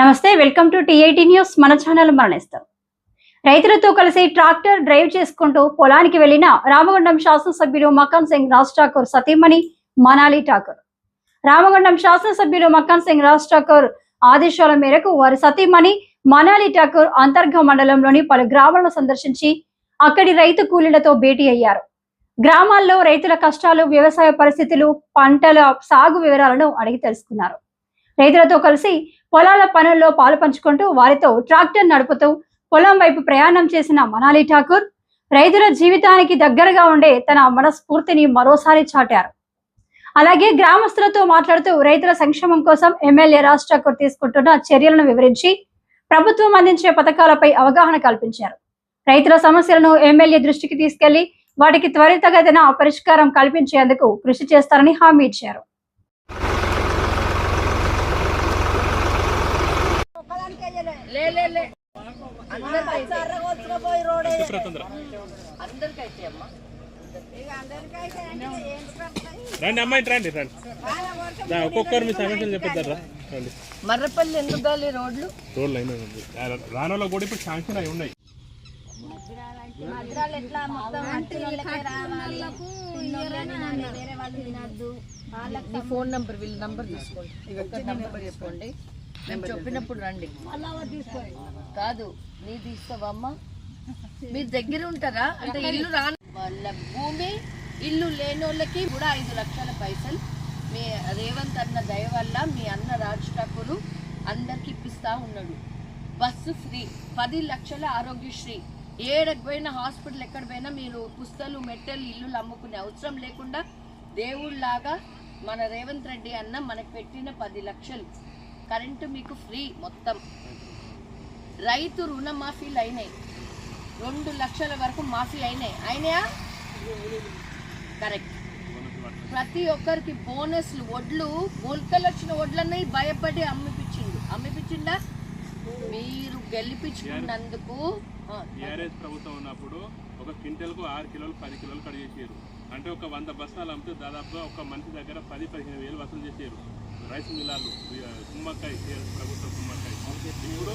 నమస్తే welcome to TIT news. మన channel మరణిస్తాం. రైతులతో కలిసి ట్రాక్టర్ డ్రైవ్ చేసుకుంటూ పొలానికి వెళ్ళిన రామగుండం శాసనసభ్యులు మకాన్ సింగ్ రాజ్ ఠాకూర్ సతీమణి మనాలి ఠాకూర్. రామగుండం శాసనసభ్యులు మకాన్ సింగ్ రాజ్ ఠాకూర్ ఆదేశాల మేరకు వారి సతీమణి మనాలి ఠాకూర్ అంతర్గ మండలంలోని పలు గ్రామాలను సందర్శించి అక్కడి రైతు కూలీలతో భేటీ అయ్యారు. గ్రామాల్లో రైతుల కష్టాలు వ్యవసాయ పరిస్థితులు పంటల సాగు వివరాలను అడిగి తెలుసుకున్నారు. రైతులతో కలిసి పొలాల పనుల్లో పాలు పంచుకుంటూ వారితో ట్రాక్టర్ నడుపుతూ పొలం వైపు ప్రయాణం చేసిన మనాలి ఠాకూర్ రైతుల జీవితానికి దగ్గరగా ఉండే తన మనస్ఫూర్తిని మరోసారి చాటారు. అలాగే గ్రామస్తులతో మాట్లాడుతూ రైతుల సంక్షేమం కోసం ఎమ్మెల్యే రాజ్ ఠాకూర్ తీసుకుంటున్న చర్యలను వివరించి ప్రభుత్వం అందించే పథకాలపై అవగాహన కల్పించారు. రైతుల సమస్యలను ఎమ్మెల్యే దృష్టికి తీసుకెళ్ళి వాటికి త్వరితగతిన పరిష్కారం కల్పించేందుకు కృషి చేస్తారని హామీ ఇచ్చారు. రండి అమ్మాయి రండి రండి ఒక్కొక్కరు మీ సమస్యలు చెప్పిద్దారా రండి. మర్రపల్లి ఎందుకు గాలి రోడ్లు? రోడ్లు అయినా రానోళ్ళకి కూడా ఇప్పుడు శాంక్షన్ అయి ఉన్నాయి. ఫోన్ నంబర్ వీళ్ళ నంబర్ తీసుకోండి. నంబర్ చెప్పండి. మేము చెప్పినప్పుడు రండి. కాదు నీ తీస్తావమ్మా మీరు దగ్గర ఉంటారా? అంటే ఇల్లు రాను వాళ్ళ భూమి ఇల్లు లేనోళ్ళకి కూడా ఐదు లక్షల పైసలు. మీ రేవంత్ అన్న దయ వల్ల మీ అన్న రాజ్ ఠాకూర్ అందరికి ఇప్పిస్తా ఉన్నాడు. బస్సు ఫ్రీ పది లక్షల ఆరోగ్యశ్రీ. ఏడకు పోయినా హాస్పిటల్ ఎక్కడ పోయినా మీరు పుస్తలు మెట్టెలు ఇల్లులు అమ్ముకునే అవసరం లేకుండా దేవుళ్ళలాగా మన రేవంత్ రెడ్డి అన్న మనకు పెట్టిన పది లక్షలు. కరెంటు మీకు ఫ్రీ మొత్తం. రైతు రుణమాఫీలు అయినాయి రెండు లక్షల వరకు మాఫీ అయినాయి అయినాయా కరెక్ట్. ప్రతి ఒక్కరికి బోనస్లు వడ్లు మొలకలు వచ్చిన వడ్లన్నీ భయపడి అమ్మిపించిండు. అమ్మిపించిండా? మీరు గెలిపించుకున్నందుకు టీఆర్ఎస్ ప్రభుత్వం ఉన్నప్పుడు ఒక క్వింటల్కు ఆరు కిలోలు పది కిలోలు కట్ చేసారు అంటే ఒక వంద బస్తాలు అమ్మితే దాదాపుగా ఒక మనిషి దగ్గర పది పదిహేను వేలు వసూలు చేసారు రైస్ మిల్లాలు టీఆర్ఎస్ ప్రభుత్వం కుమ్మక్కాయ ఇప్పుడు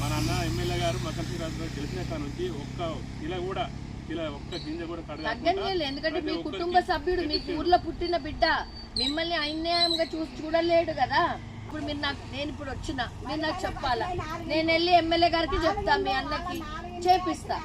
మన అన్న ఎమ్మెల్యే గారు మకర్ శ్రీరాజు గారు గెలిచిన కాడ నుంచి ఒక్క కిలో కూడా కిలో ఒక్క గింజ కూడా కడగా తగ్గనియలు ఎందుకంటే మీ కుటుంబ సభ్యుడు మీ ఊర్లో పుట్టిన బిడ్డ మిమ్మల్ని అన్యాయంగా చూసి చూడలేడు కదా? ఇప్పుడు మీరు నాకు నేను ఇప్పుడు వచ్చిన మీరు నాకు చెప్పాలా? నేను వెళ్ళి ఎమ్మెల్యే గారికి చెప్తా మీ అన్నకి చేపిస్తా.